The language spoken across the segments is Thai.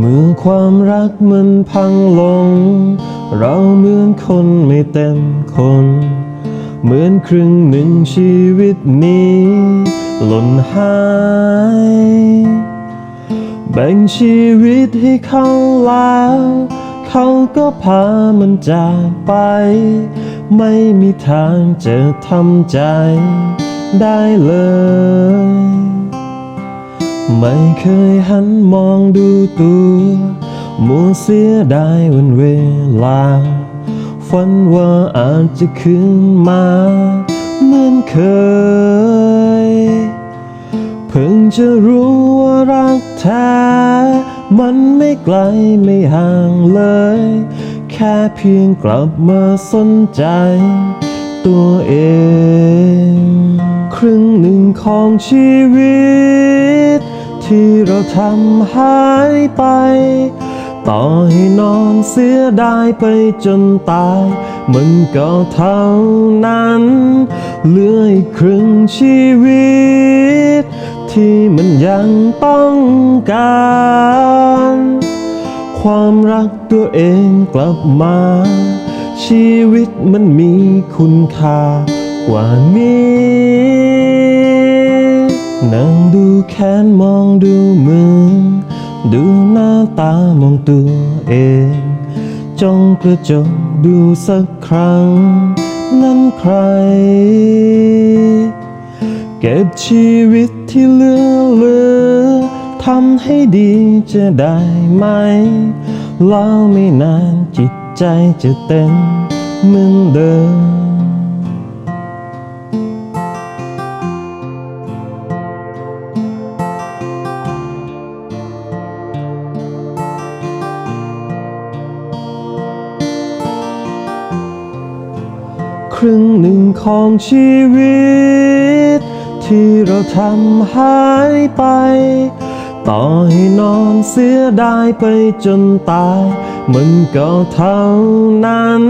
มื่อความรักมันพังลง เราเหมือนคนไม่เต็มคน เหมือนครึ่งหนึ่งชีวิตนี้ หล่นหาย แบ่งชีวิตให้เขาแล้ว เขาก็พามันจากไป ไม่มีทางจะทำใจได้เลย ไม่เคยหันมองดูตัวมัวเสียดายวันเวลา ฝันว่าอาจจะคืนมาเหมือนเคย เพิ่งจะรู้ว่ารักแท้ มันไม่ไกลไม่ห่างเลย แค่เพียงกลับมาสนใจตัวเอง ครึ่งหนึ่งของชีวิต ที่เราทำหายไป ต่อให้นอนเสียดายไปจนตาย มันก็เท่านั้นเหลืออีกครึ่งชีวิต ที่มันยังต้องการ ความรักตัวเองกลับมา ชีวิตมันมีคุณค่ากว่านี้ นั่งดูแขนมองดูมือ ดูหน้าตามองตัวเอง จ้องกระจกดูสักครั้ง นั้นใคร เก็บชีวิตที่เหลือเหลือทำให้ดีจะได้ไหม แล้วไม่นานจิตใจจะเต็มเหมือนเดิม ครึ่งหนึ่งของชีวิต ที่เราทำหายไป ต่อให้นอนเสียดายไปจนตาย มันก็เท่านั้น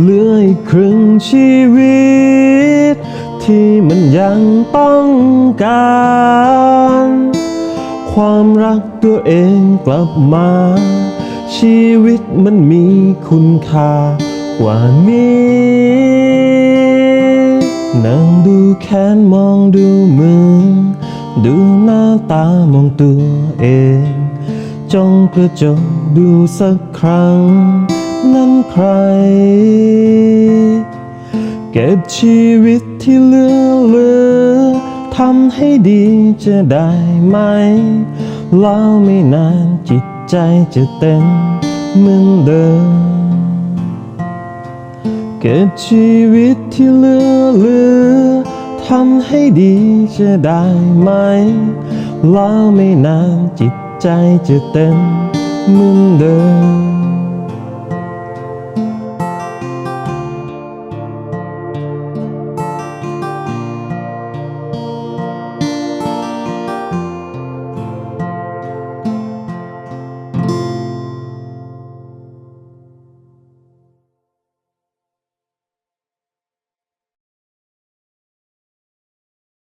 เหลืออีกครึ่งชีวิต ที่มันยังต้องการความรักตัวเองกลับมา ชีวิตมันมีคุณค่า ว่านี้นั่งดูแขนมองดูมือ ดูหน้าตามองตัวเอง จ้องกระจกดูสักครั้ง นั้นใคร เก็บชีวิตที่เหลือเหลือทำให้ดีจะได้ไหม แล้วไม่นานจิตใจจะเต็มเหมือนเดิม เก็บชีวิตที่เหลือเหลือทำให้ดีจะได้ไหม แล้วไม่นานจิตใจจะเต็มเหมือนเดิม